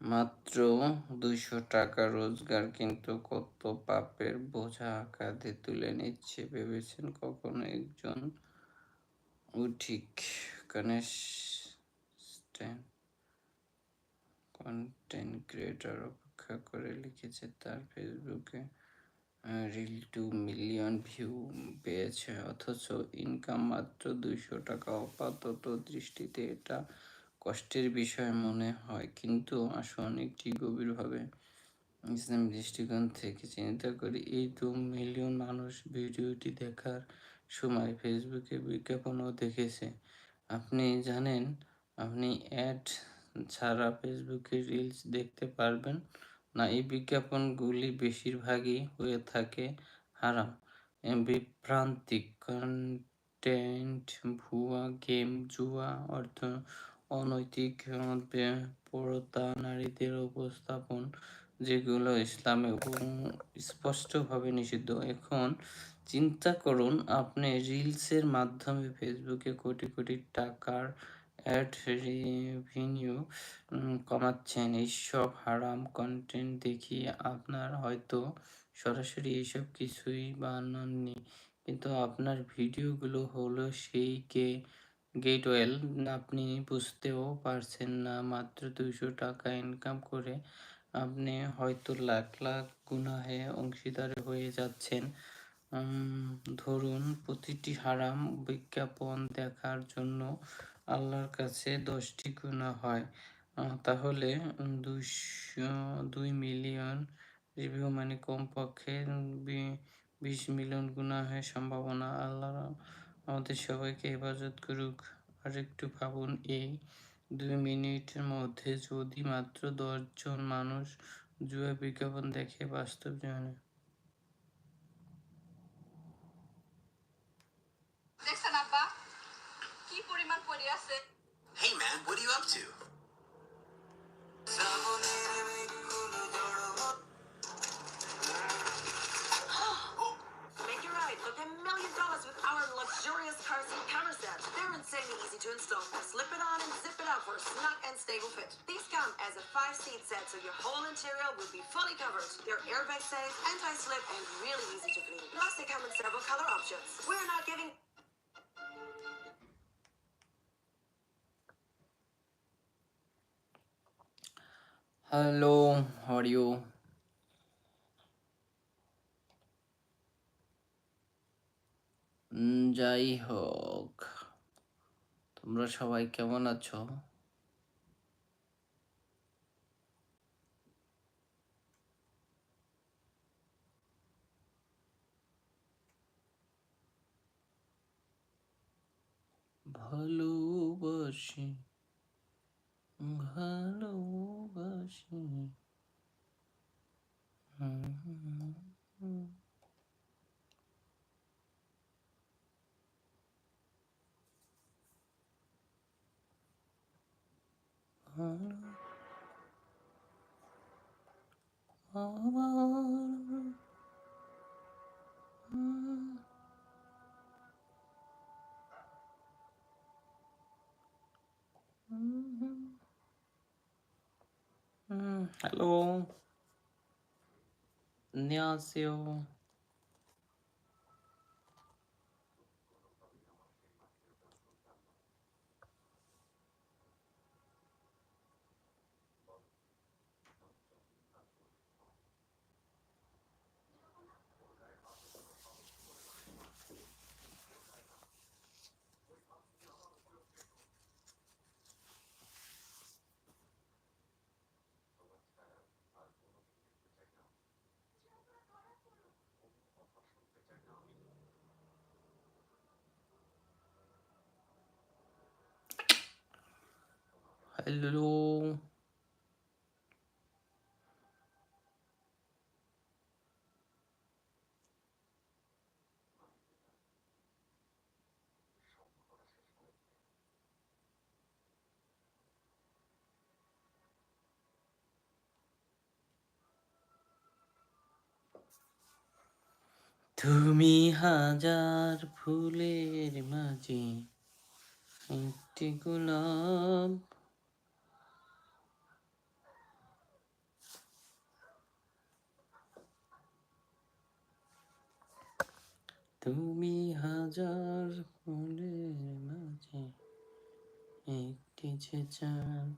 মাত্র দুইশো টাকা রোজগার, কিন্তু কত পাপের বোঝা কাঁধে তুলে নিচ্ছে ভেবেছেন কখনো একজন উঠিক গণেশ কন্টেন্ট ক্রিয়েটর অপেক্ষা করে লিখেছে তার ফেসবুকে রিল টু মিলিয়ন ভিউ পেয়েছে, অথচ ইনকাম মাত্র দুইশো টাকা। আপাতত দৃষ্টিতে এটা কষ্টের বিষয় মনে হয়, কিন্তু আসুন একটি গভীরভাবে ইসলাম দৃষ্টিকোণ থেকে চিন্তা করি এই দু মিলিয়ন মানুষ ভিডিওটি দেখার সময় ফেসবুকে বিজ্ঞাপনও দেখেছে। আপনি জানেন, আপনি অ্যাড ছাড়া ফেসবুকে রিলস দেখতে পারবেন না, এই বিজ্ঞাপনগুলি বেশিরভাগই হয়ে থাকে হারাম বিভ্রান্তিক কন্টেন্ট ভুয়া গেম জুয়া, অর্থ অনৈতিক পরতা নারীদের উপস্থাপন, যেগুলো ইসলামে স্পষ্টভাবে নিষিদ্ধ। এখন চিন্তা করুন, আপনি রিলসের মাধ্যমে ফেসবুকে কোটি কোটি টাকার অ্যাড রেভিনিউ কমাচ্ছেন। এইসব হারাম কন্টেন্ট দেখিয়ে আপনার হয়তো সরাসরি এইসব কিছুই বানাননি। কিন্তু আপনার ভিডিওগুলো হলো সেই গে গেটওয়েল, আপনি বুঝতেও পারছেন না, মাত্র দুইশো টাকা ইনকাম করে আপনি হয়তো লাখ লাখ গুনাহে অংশীদার হয়ে যাচ্ছেন। ধরুন প্রতিটি হারাম বিজ্ঞাপন দেখার জন্য আল্লাহর কাছে দশটি গুণা হয়। তাহলে দুইশো, দুই মিলিয়ন রিভিউ মানে কমপক্ষে বিশ মিলিয়ন গুণা হয় সম্ভাবনা আল্লাহ আমাদের সবাইকে হেফাজত করুক। আর একটু ভাবুন এই দুই মিনিটের মধ্যে যদি মাত্র দশজন মানুষ জুয়া বিজ্ঞাপন দেখে বাস্তব জীবনে। Hey man, what are you up to? easy to install. Slip it on and zip it out for a snug and stable fit. These come as a five-seat set, so your whole interior will be fully covered. They're airbag safe, anti-slip, and really easy to clean. Plus, they come in several color options. We're not giving hello how're you যাই হোক তোমরা সবাই কেমন আছো? ভালোবাসি। Hello, 안녕하세요. Hello তুমি হাজার ফুলের মাঝে একটি গোলাপ তুমি হাজার ফুলের মাঝে একটি যে চাঁদ